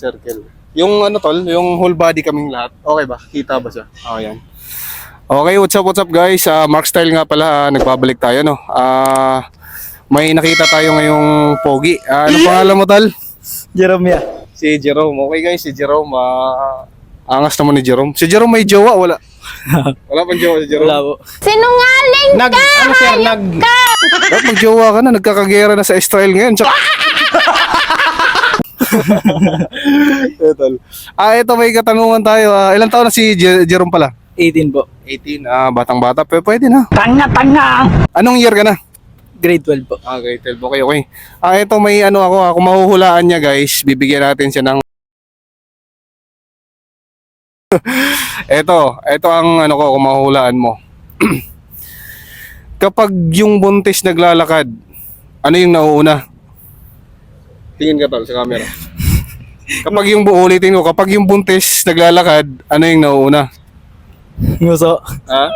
Circle. Yung ano tol, yung whole body kaming lahat. Okay ba? Kita ba siya? Oh, yan. Okay, what's up, what's up guys? Ah, Mark Style nga pala, ah, nagbabalik tayo no. Ah, may nakita tayo ngayong pogi. Ah, ano pangalan mo tol? Jerome ya. Si Jerome. Okay guys, si Jerome. Ah, angas naman ni Jerome. Si Jerome may jowa, wala. wala pang jowa si Jerome. Wala po. Sinungaling Nag, ano sir, nag... Dapat magjowa ka na, nagkakagera na sa Israel ngayon. Tsaka... ito. Ah, ito may katanungan tayo. Ah, ilang taon na si Je- Jerome pala? 18 po. 18. Ah, batang-bata. Pero pwede na. Tanga, tanga! Anong year ka na? Grade 12 po. Ah, grade 12. Okay, okay. Ah, ito may ano ako. ah, Kung mahuhulaan niya guys, bibigyan natin siya ng... ito. Ito ang ano ko, kung mahuhulaan mo. Kapag yung buntis naglalakad, ano yung nauuna? Tingin ka tol sa camera. Kapag yung uulitin ko, kapag yung buntis naglalakad, ano yung nauuna? Nguso. Ha?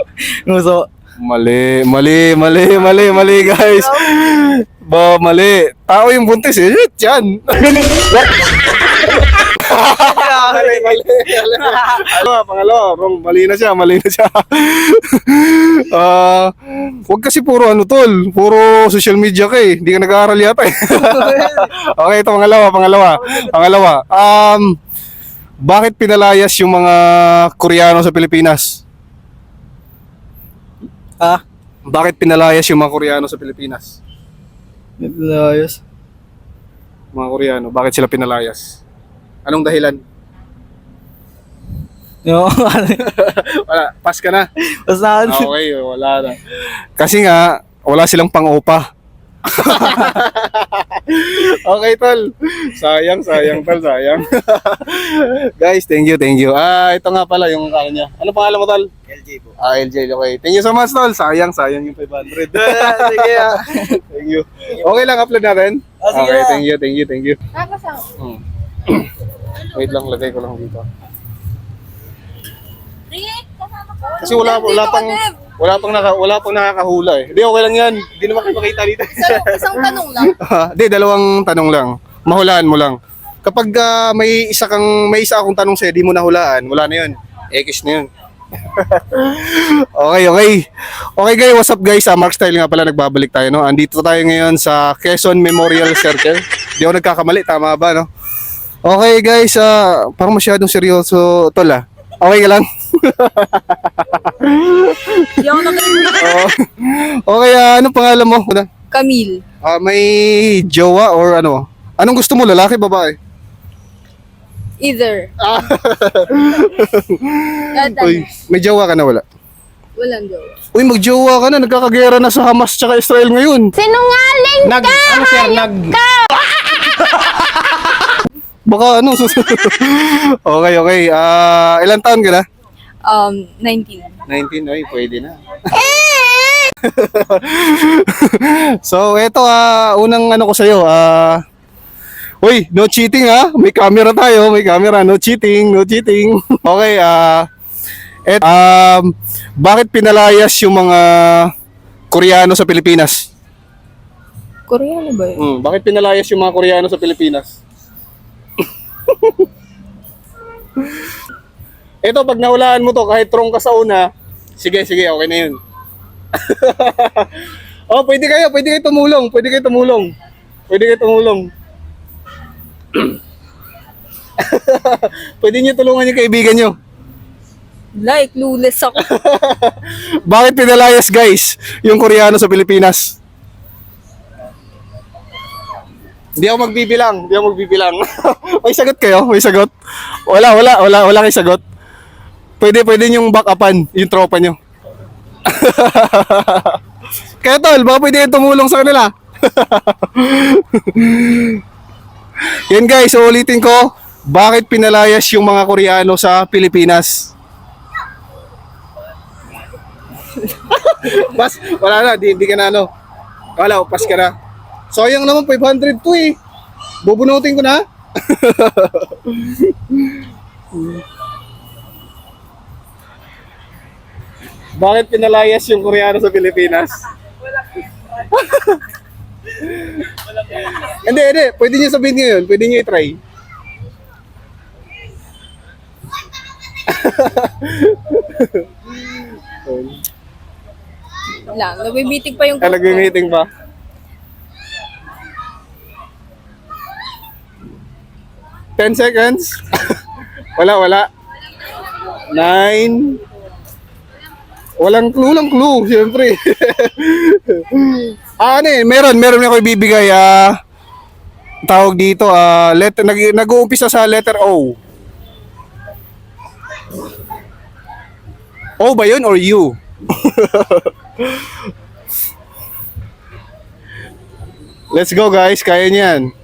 Nguso. Mali, mali, mali, mali, mali guys. Ba, mali. Tao yung buntis eh. Shit, yan. mali, mali. Pangalawa, pangalawa. Wrong. Mali na siya, mali na siya. Ah, wag kasi puro ano tol, puro social media ka eh. Hindi ka nag-aaral yata eh. okay, ito pangalawa, pangalawa. Pangalawa. Um, bakit pinalayas yung mga Koreano sa Pilipinas? Ah? Bakit pinalayas yung mga Koreano sa Pilipinas? Ayos. Mga Koreano, bakit sila pinalayas? Anong dahilan? Yo, Wala, pass ka na. basta Ah, okay, wala na. Kasi nga, wala silang pang-opa. okay, tol. Sayang, sayang, tol, sayang. Guys, thank you, thank you. Ah, ito nga pala yung ano niya. Ano pangalan mo, tol? LJ po. Ah, LJ, okay. Thank you so much, tol. Sayang, sayang yung 500. Sige ah. thank you. Okay lang, upload natin? Sige Okay, na. thank you, thank you, thank you. Nakasama. Hmm. Wait lang, lagay ko lang dito. Kasi wala wala pang wala pang naka, wala pang nakakahula eh. Hindi okay lang 'yan. Hindi naman kayo makita dito. Isang, isang tanong lang. Hindi, dalawang tanong lang. Mahulaan mo lang. Kapag ah, may isa kang may isa akong tanong sa'yo, di mo nahulaan, wala na 'yun. X na 'yun. okay, okay. Okay guys, what's up guys? Sa Mark Style nga pala nagbabalik tayo, no? Andito tayo ngayon sa Quezon Memorial Circle. Di ako nagkakamali, tama ba, no? Okay guys, ah, parang masyadong seryoso tol ah. Okay ka lang? Hindi ako nakikinig. Oo. okay, ah, ano pangalan mo? Una? Camille. Ah, may jowa or ano? Anong gusto mo, lalaki, babae? Either. Ah. Uy, may jowa ka na wala? Walang joke. Uy, magjowa ka na, nagkakagera na sa Hamas tsaka Israel ngayon. Sinungaling Nag, ano sir, nag... Baka ano, susunod. okay, okay. Ah, ilan taon ka na? Um, 19. 19, ay, pwede na. so, eto, ah, unang ano ko sa'yo, ah, Uy, no cheating ha. May camera tayo, may camera. No cheating, no cheating. okay, ah, et, um, bakit pinalayas yung mga Koreano sa Pilipinas? Koreano ba yun? Hmm, bakit pinalayas yung mga Koreano sa Pilipinas? Ito, pag nahulaan mo to, kahit wrong ka sa una, sige, sige, okay na yun. oh, pwede kayo, pwede kayo tumulong, pwede kayo tumulong. Pwede kayo tumulong. pwede niyo tulungan yung kaibigan niyo. Like, clueless ako. Bakit pinalayas guys yung Koreano sa Pilipinas? Hindi ako magbibilang, hindi ako magbibilang. may sagot kayo? May sagot? Wala, wala, wala, wala kayong sagot. Pwede, pwede yung back-upan, yung tropa nyo. Kaya tol, baka pwede tumulong sa kanila. Yan guys, ulitin ko, bakit pinalayas yung mga Koreano sa Pilipinas? Bas, wala na, di, di ka na ano. Wala, upas ka na. Sayang naman, 500 to eh. Bubunutin ko na. Bakit pinalayas yung Koreano sa Pilipinas? hindi, hindi. Pwede niyo sabihin ngayon. Pwede niyo i-try. Lang, nabibitig pa yung Ay, nagme-meeting pa. Ten seconds. wala, wala. Nine. Walang clue, walang clue, siyempre. ah, ano eh, meron, meron ako ibibigay. Ah, tawag dito, ah, letter, nag, nag-uumpisa sa letter O. O ba yun or U? Let's go guys, kaya niyan.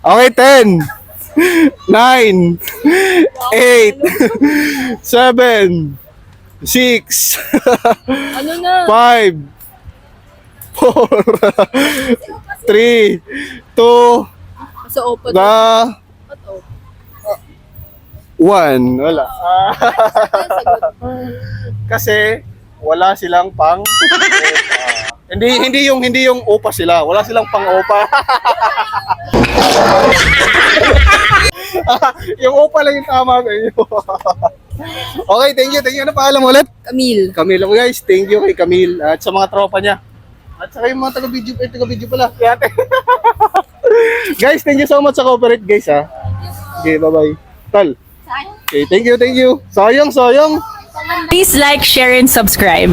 Okay, 10, 9, 8, 7, 6, Ano na? 5, 4, 3, 2, Sa open. na. 1. Wala. Kasi wala silang pang hindi hindi yung hindi yung upa sila. Wala silang pang upa. yung upa lang yung tama sa inyo. okay, thank you. Thank you. Ano paalam ulit? Camille. Camille ako guys. Thank you kay Camille at sa mga tropa niya. At saka yung mga taga-video, eh, taga-video pala. Kaya guys, thank you so much sa cooperate guys ha. Okay, bye-bye. Tal. Okay, thank you, thank you. Sayang, sayang. Please like, share, and subscribe.